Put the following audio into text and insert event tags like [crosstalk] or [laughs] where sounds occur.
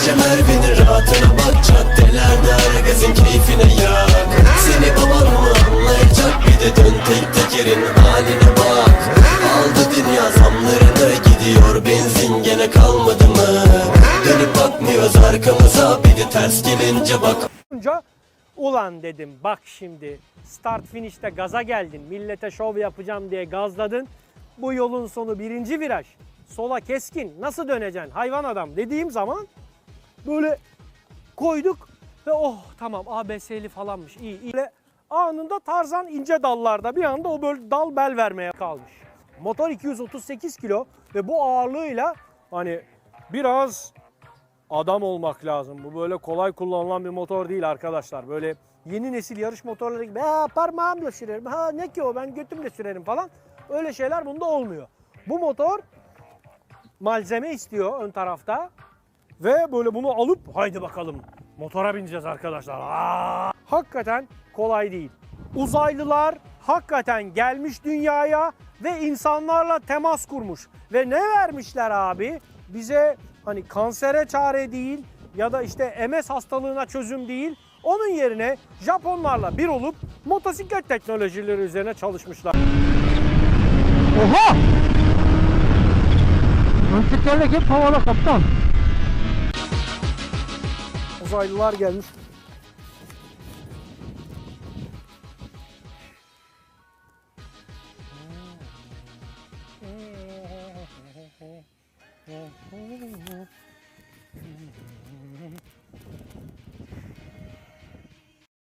gece Merve'nin rahatına bak Caddelerde ara keyfine yak Seni baban mı anlayacak bir de dön tek tekerin haline bak Aldı dünya zamlarını gidiyor benzin gene kalmadı mı Dönüp bakmıyoruz arkamıza bir de ters gelince bak ulan dedim bak şimdi start finish'te gaza geldin. Millete şov yapacağım diye gazladın. Bu yolun sonu birinci viraj. Sola keskin nasıl döneceksin hayvan adam dediğim zaman böyle koyduk ve oh tamam ABS'li falanmış iyi iyi. Böyle anında Tarzan ince dallarda bir anda o böyle dal bel vermeye kalmış. Motor 238 kilo ve bu ağırlığıyla hani biraz adam olmak lazım. Bu böyle kolay kullanılan bir motor değil arkadaşlar. Böyle yeni nesil yarış motorları gibi ha, parmağımla sürerim. Ha ne ki o ben götümle sürerim falan. Öyle şeyler bunda olmuyor. Bu motor malzeme istiyor ön tarafta. Ve böyle bunu alıp haydi bakalım motora bineceğiz arkadaşlar. Aa! Hakikaten kolay değil. Uzaylılar hakikaten gelmiş dünyaya ve insanlarla temas kurmuş. Ve ne vermişler abi? Bize hani kansere çare değil ya da işte MS hastalığına çözüm değil. Onun yerine Japonlarla bir olup motosiklet teknolojileri üzerine çalışmışlar. Oha! Ön hep havada kaptan. uzaylılar gelmiş. [laughs]